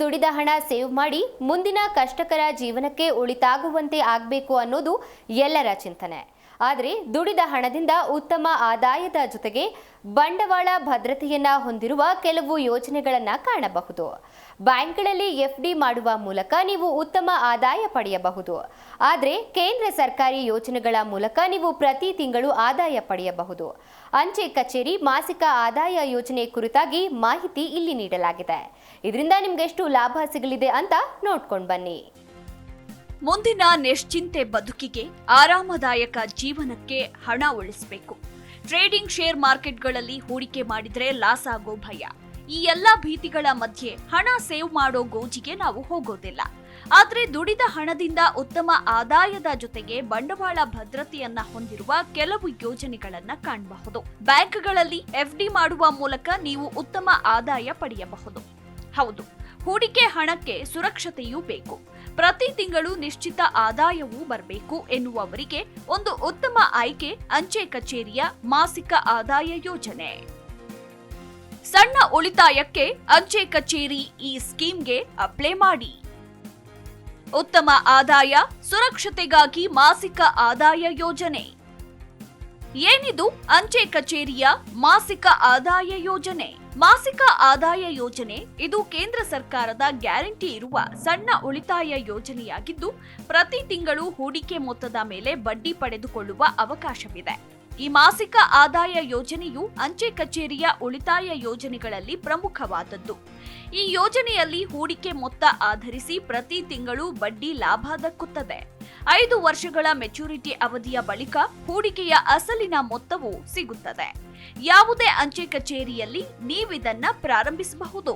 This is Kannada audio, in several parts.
ದುಡಿದ ಹಣ ಸೇವ್ ಮಾಡಿ ಮುಂದಿನ ಕಷ್ಟಕರ ಜೀವನಕ್ಕೆ ಉಳಿತಾಗುವಂತೆ ಆಗಬೇಕು ಅನ್ನೋದು ಎಲ್ಲರ ಚಿಂತನೆ. ಆದರೆ ದುಡಿದ ಹಣದಿಂದ ಉತ್ತಮ ಆದಾಯದ ಜೊತೆಗೆ ಬಂಡವಾಳ ಭದ್ರತೆಯನ್ನ ಹೊಂದಿರುವ ಕೆಲವು ಯೋಜನೆಗಳನ್ನು ಕಾಣಬಹುದು. ಬ್ಯಾಂಕ್ಗಳಲ್ಲಿ ಎಫ್ಡಿ ಮಾಡುವ ಮೂಲಕ ನೀವು ಉತ್ತಮ ಆದಾಯ ಪಡೆಯಬಹುದು. ಆದರೆ ಕೇಂದ್ರ ಸರ್ಕಾರಿ ಯೋಜನೆಗಳ ಮೂಲಕ ನೀವು ಪ್ರತಿ ತಿಂಗಳು ಆದಾಯ ಪಡೆಯಬಹುದು. ಅಂಚೆ ಕಚೇರಿ ಮಾಸಿಕ ಆದಾಯ ಯೋಜನೆ ಕುರಿತಾಗಿ ಮಾಹಿತಿ ಇಲ್ಲಿ ನೀಡಲಾಗಿದೆ. ಇದರಿಂದ ನಿಮ್ಗೆಷ್ಟು ಲಾಭ ಸಿಗಲಿದೆ ಅಂತ ನೋಡ್ಕೊಂಡು ಬನ್ನಿ. ಮುಂದಿನ ನಿಶ್ಚಿಂತೆ ಬದುಕಿಗೆ ಆರಾಮದಾಯಕ ಜೀವನಕ್ಕೆ ಹಣ ಉಳಿಸಬೇಕು. ಟ್ರೇಡಿಂಗ್ ಶೇರ್ ಮಾರ್ಕೆಟ್ಗಳಲ್ಲಿ ಹೂಡಿಕೆ ಮಾಡಿದ್ರೆ ಲಾಸ್ ಆಗೋ ಭಯ. ಈ ಎಲ್ಲ ಭೀತಿಗಳ ಮಧ್ಯೆ ಹಣ ಸೇವ್ ಮಾಡೋ ಗೋಜಿಗೆ ನಾವು ಹೋಗೋದಿಲ್ಲ. ಆದ್ರೆ ದುಡಿದ ಹಣದಿಂದ ಉತ್ತಮ ಆದಾಯದ ಜೊತೆಗೆ ಬಂಡವಾಳ ಭದ್ರತೆಯನ್ನ ಹೊಂದಿರುವ ಕೆಲವು ಯೋಜನೆಗಳನ್ನ ಕಾಣಬಹುದು. ಬ್ಯಾಂಕ್ಗಳಲ್ಲಿ ಎಫ್ಡಿ ಮಾಡುವ ಮೂಲಕ ನೀವು ಉತ್ತಮ ಆದಾಯ ಪಡೆಯಬಹುದು. ಹೌದು, ಹೂಡಿಕೆ ಹಣಕ್ಕೆ ಸುರಕ್ಷತೆಯೂ ಬೇಕು. ಪ್ರತಿ ತಿಂಗಳು ನಿಶ್ಚಿತ ಆದಾಯವೂ ಬರಬೇಕು ಎನ್ನುವವರಿಗೆ ಒಂದು ಉತ್ತಮ ಆಯ್ಕೆ ಅಂಚೆ ಕಚೇರಿಯ ಮಾಸಿಕ ಆದಾಯ ಯೋಜನೆ. ಸಣ್ಣ ಉಳಿತಾಯಕ್ಕೆ ಅಂಚೆ ಕಚೇರಿ ಈ ಸ್ಕೀಮ್ಗೆ ಅಪ್ಲೈ ಮಾಡಿ. ಉತ್ತಮ ಆದಾಯ, ಸುರಕ್ಷತೆಗಾಗಿ ಮಾಸಿಕ ಆದಾಯ ಯೋಜನೆ. ಏನಿದು ಅಂಚೆ ಕಚೇರಿಯ ಮಾಸಿಕ ಆದಾಯ ಯೋಜನೆ? ಮಾಸಿಕ ಆದಾಯ ಯೋಜನೆ ಇದು ಕೇಂದ್ರ ಸರ್ಕಾರದ ಗ್ಯಾರಂಟಿ ಇರುವ ಸಣ್ಣ ಉಳಿತಾಯ ಯೋಜನೆಯಾಗಿದ್ದು, ಪ್ರತಿ ತಿಂಗಳು ಹೂಡಿಕೆ ಮೊತ್ತದ ಮೇಲೆ ಬಡ್ಡಿ ಪಡೆದುಕೊಳ್ಳುವ ಅವಕಾಶವಿದೆ. ಈ ಮಾಸಿಕ ಆದಾಯ ಯೋಜನೆಯು ಅಂಚೆ ಕಚೇರಿಯ ಉಳಿತಾಯ ಯೋಜನೆಗಳಲ್ಲಿ ಪ್ರಮುಖವಾದದ್ದು. ಈ ಯೋಜನೆಯಲ್ಲಿ ಹೂಡಿಕೆ ಮೊತ್ತ ಆಧರಿಸಿ ಪ್ರತಿ ತಿಂಗಳು ಬಡ್ಡಿ ಲಾಭ ದಕ್ಕುತ್ತದೆ. ಐದು ವರ್ಷಗಳ ಮೆಚುರಿಟಿ ಅವಧಿಯ ಬಳಿಕ ಹೂಡಿಕೆಯ ಅಸಲಿನ ಮೊತ್ತವು ಸಿಗುತ್ತದೆ. ಯಾವುದೇ ಅಂಚೆ ಕಚೇರಿಯಲ್ಲಿ ನೀವಿದನ್ನ ಪ್ರಾರಂಭಿಸಬಹುದು.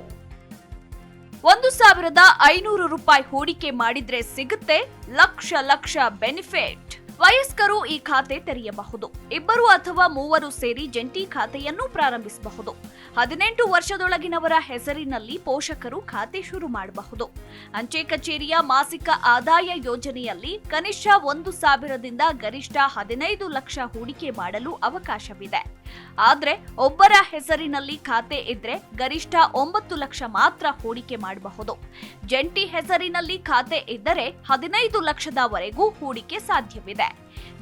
ಒಂದು ಸಾವಿರದ ಐನೂರು ರೂಪಾಯಿ ಹೂಡಿಕೆ ಮಾಡಿದ್ರೆ ಸಿಗುತ್ತೆ ಲಕ್ಷ ಲಕ್ಷ ಬೆನಿಫಿಟ್. ವಯಸ್ಕರು ಈ ಖಾತೆ ತೆರೆಯಬಹುದು. ಇಬ್ಬರು ಅಥವಾ ಮೂವರು ಸೇರಿ ಜಂಟಿ ಖಾತೆಯನ್ನು ಪ್ರಾರಂಭಿಸಬಹುದು. ಹದಿನೆಂಟು ವರ್ಷದೊಳಗಿನವರ ಹೆಸರಿನಲ್ಲಿ ಪೋಷಕರು ಖಾತೆ ಶುರು ಮಾಡಬಹುದು. ಅಂಚೆ ಕಚೇರಿಯ ಮಾಸಿಕ ಆದಾಯ ಯೋಜನೆಯಲ್ಲಿ ಕನಿಷ್ಠ ಒಂದು ಸಾವಿರದಿಂದ ಗರಿಷ್ಠ ಹದಿನೈದು ಲಕ್ಷ ಹೂಡಿಕೆ ಮಾಡಲು ಅವಕಾಶವಿದೆ. ಆದರೆ ಒಬ್ಬರ ಹೆಸರಿನಲ್ಲಿ ಖಾತೆ ಇದ್ರೆ ಗರಿಷ್ಠ ಒಂಬತ್ತು ಲಕ್ಷ ಮಾತ್ರ ಹೂಡಿಕೆ ಮಾಡಬಹುದು. ಜಂಟಿ ಹೆಸರಿನಲ್ಲಿ ಖಾತೆ ಇದ್ದರೆ ಹದಿನೈದು ಲಕ್ಷದವರೆಗೂ ಹೂಡಿಕೆ ಸಾಧ್ಯವಿದೆ.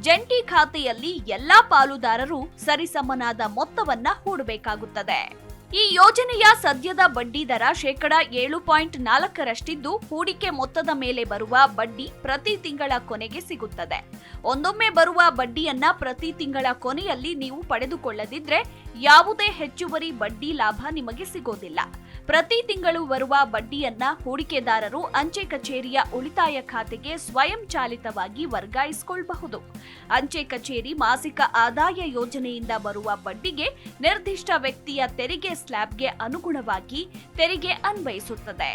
ಜಂಟಿ ಖಾತೆಯಲ್ಲಿ ಎಲ್ಲಾ ಪಾಲುದಾರರು ಸರಿಸಮನಾದ ಮೊತ್ತವನ್ನ ಹೂಡಬೇಕಾಗುತ್ತದೆ. ಈ ಯೋಜನೆಯ ಸದ್ಯದ ಬಡ್ಡಿ ದರ ಶೇಕಡ ಏಳು ಪಾಯಿಂಟ್ ನಾಲ್ಕರಷ್ಟಿದ್ದು ಹೂಡಿಕೆ ಮೊತ್ತದ ಮೇಲೆ ಬರುವ ಬಡ್ಡಿ ಪ್ರತಿ ತಿಂಗಳ ಕೊನೆಗೆ ಸಿಗುತ್ತದೆ. ಒಂದೊಮ್ಮೆ ಬರುವ ಬಡ್ಡಿಯನ್ನ ಪ್ರತಿ ತಿಂಗಳ ಕೊನೆಯಲ್ಲಿ ನೀವು ಪಡೆದುಕೊಳ್ಳದಿದ್ರೆ ಯಾವುದೇ ಹೆಚ್ಚುವರಿ ಬಡ್ಡಿ ಲಾಭ ನಿಮಗೆ ಸಿಗೋದಿಲ್ಲ. ಪ್ರತಿ ತಿಂಗಳು ಬರುವ ಬಡ್ಡಿಯನ್ನ ಹೂಡಿಕೆದಾರರು ಅಂಚೆ ಕಚೇರಿಯ ಉಳಿತಾಯ ಖಾತೆಗೆ ಸ್ವಯಂ ಚಾಲಿತವಾಗಿ ವರ್ಗಾಯಿಸಿಕೊಳ್ಳಬಹುದು ಅಂಚೆ ಕಚೇರಿ ಮಾಸಿಕ ಆದಾಯ ಯೋಜನೆಯಿಂದ ಬರುವ ಬಡ್ಡಿಗೆ ನಿರ್ದಿಷ್ಟ ವ್ಯಕ್ತಿಯ ತೆರಿಗೆ ಸ್ಲ್ಯಾಬ್ಗೆ ಅನುಗುಣವಾಗಿ ತೆರಿಗೆ ಅನ್ವಯಿಸುತ್ತದೆ.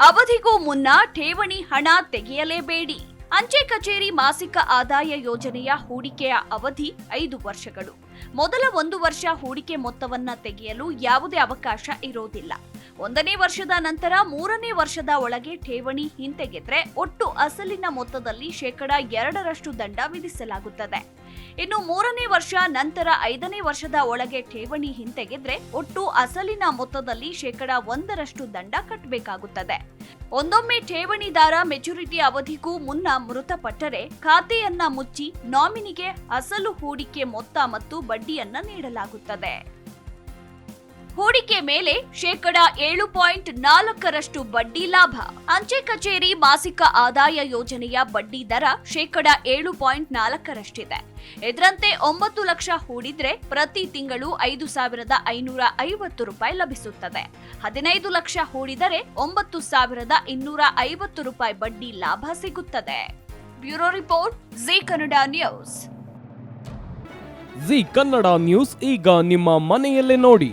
ಅವಧಿಗೂ ಮುನ್ನ ಠೇವಣಿ ಹಣ ತೆಗೆಯಲೇಬೇಡಿ. ಅಂಚೆ ಕಚೇರಿ ಮಾಸಿಕ ಆದಾಯ ಯೋಜನೆಯ ಹೂಡಿಕೆಯ ಅವಧಿ ಐದು ವರ್ಷಗಳು. ಮೊದಲ ಒಂದು ವರ್ಷ ಹೂಡಿಕೆ ಮೊತ್ತವನ್ನ ತೆಗೆಯಲು ಯಾವುದೇ ಅವಕಾಶ ಇರೋದಿಲ್ಲ. ಒಂದನೇ ವರ್ಷದ ನಂತರ ಮೂರನೇ ವರ್ಷದ ಒಳಗೆ ಠೇವಣಿ ಹಿಂತೆಗೆದ್ರೆ ಒಟ್ಟು ಅಸಲಿನ ಮೊತ್ತದಲ್ಲಿ ಶೇಕಡ ಎರಡರಷ್ಟು ದಂಡ ವಿಧಿಸಲಾಗುತ್ತದೆ. ಇನ್ನು ಮೂರನೇ ವರ್ಷ ನಂತರ ಐದನೇ ವರ್ಷದ ಒಳಗೆ ಠೇವಣಿ ಹಿಂತೆಗೆದ್ರೆ ಒಟ್ಟು ಅಸಲಿನ ಮೊತ್ತದಲ್ಲಿ ಶೇಕಡ ಒಂದರಷ್ಟು ದಂಡ ಕಟ್ಟಬೇಕಾಗುತ್ತದೆ ಒಂದೊಮ್ಮೆ ಠೇವಣಿದಾರ ಮೆಚುರಿಟಿ ಅವಧಿಗೂ ಮುನ್ನ ಮೃತಪಟ್ಟರೆ ಖಾತೆಯನ್ನ ಮುಚ್ಚಿ ನಾಮಿನಿಗೆ ಅಸಲು ಹೂಡಿಕೆ ಮೊತ್ತ ಮತ್ತು ಬಡ್ಡಿಯನ್ನ ನೀಡಲಾಗುತ್ತದೆ. ಹೂಡಿಕೆ ಮೇಲೆ ಶೇಕಡ ಏಳು ಪಾಯಿಂಟ್ ನಾಲ್ಕರಷ್ಟು ಬಡ್ಡಿ ಲಾಭ. ಅಂಚೆ ಕಚೇರಿ ಮಾಸಿಕ ಆದಾಯ ಯೋಜನೆಯ ಬಡ್ಡಿ ದರ ಶೇಕಡ ಏಳು ಪಾಯಿಂಟ್ ನಾಲ್ಕರಷ್ಟಿದೆ. ಇದರಂತೆ ಒಂಬತ್ತು ಲಕ್ಷ ಹೂಡಿದ್ರೆ ಪ್ರತಿ ತಿಂಗಳು ಐದು ಸಾವಿರದ ಐನೂರ ಐವತ್ತು ರೂಪಾಯಿ ಲಭಿಸುತ್ತದೆ. ಹದಿನೈದು ಲಕ್ಷ ಹೂಡಿದರೆ ಒಂಬತ್ತು ಸಾವಿರದ ಇನ್ನೂರ ಐವತ್ತು ರೂಪಾಯಿ ಬಡ್ಡಿ ಲಾಭ ಸಿಗುತ್ತದೆ. Bureau report, Zee Kannada news. Zee Kannada news ಈಗ ನಿಮ್ಮ ಮನೆಯಲ್ಲೇ ನೋಡಿ.